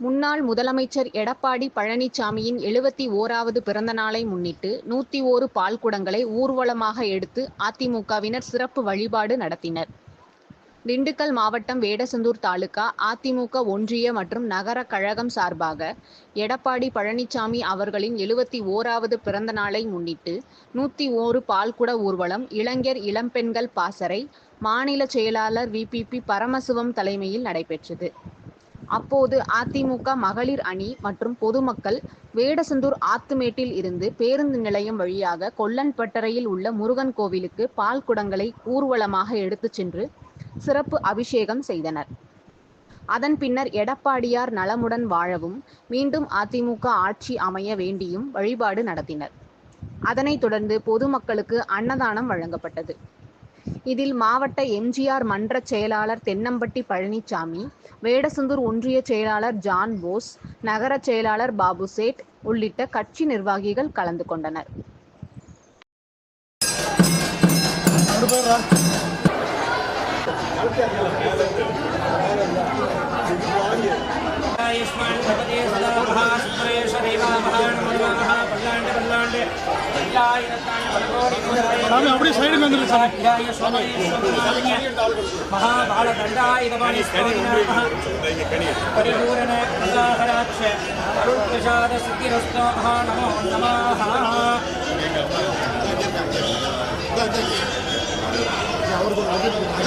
முன்னாள் முதலமைச்சர் எடப்பாடி பழனிசாமியின் எழுபத்தி ஓராவது பிறந்த நாளை முன்னிட்டு நூத்தி ஓரு பால்குடங்களை ஊர்வலமாக எடுத்து அதிமுகவினர் சிறப்பு வழிபாடு நடத்தினர். திண்டுக்கல் மாவட்டம் வேடசந்தூர் தாலுகா அதிமுக ஒன்றிய மற்றும் நகர கழகம் சார்பாக எடப்பாடி பழனிசாமி அவர்களின் எழுபத்தி ஓராவது பிறந்த நாளை முன்னிட்டு நூத்தி ஓரு பால்குட ஊர்வலம் இளைஞர் இளம்பெண்கள் பாசறை மாநில செயலாளர் விபிபி பரமசிவம் தலைமையில் நடைபெற்றது. அப்போது அதிமுக மகளிர் அணி மற்றும் பொதுமக்கள் வேடசந்தூர் ஆத்துமேட்டில் இருந்து பேருந்து நிலையம் வழியாக கொல்லன்பட்டறையில் உள்ள முருகன் கோவிலுக்கு பால் குடங்களை ஊர்வலமாக எடுத்துச் சென்று சிறப்பு அபிஷேகம் செய்தனர். அதன் பின்னர் எடப்பாடியார் நலமுடன் வாழவும் மீண்டும் அதிமுக ஆட்சி அமைய வேண்டியும் வழிபாடு நடத்தினர். அதனைத் தொடர்ந்து பொதுமக்களுக்கு அன்னதானம் வழங்கப்பட்டது. இதில் மாவட்ட எம்ஜிஆர் மன்ற செயலாளர் தென்னம்பட்டி பழனிசாமி வேடசந்தூர் ஒன்றிய செயலாளர் ஜான் போஸ் நகர செயலாளர் பாபு சேட் உள்ளிட்ட கட்சி நிர்வாகிகள் கலந்து கொண்டனர். ஆயுஷ்மான் சாமி அப்படியே சைடுக்கு வந்துடுங்க சாமி. மகாபாலதண்டாயுதபாணி பரிபூரண கதாகராட்ச அருள் பிரசாத சித்திரஸ்தோ மகா நமோ நமா.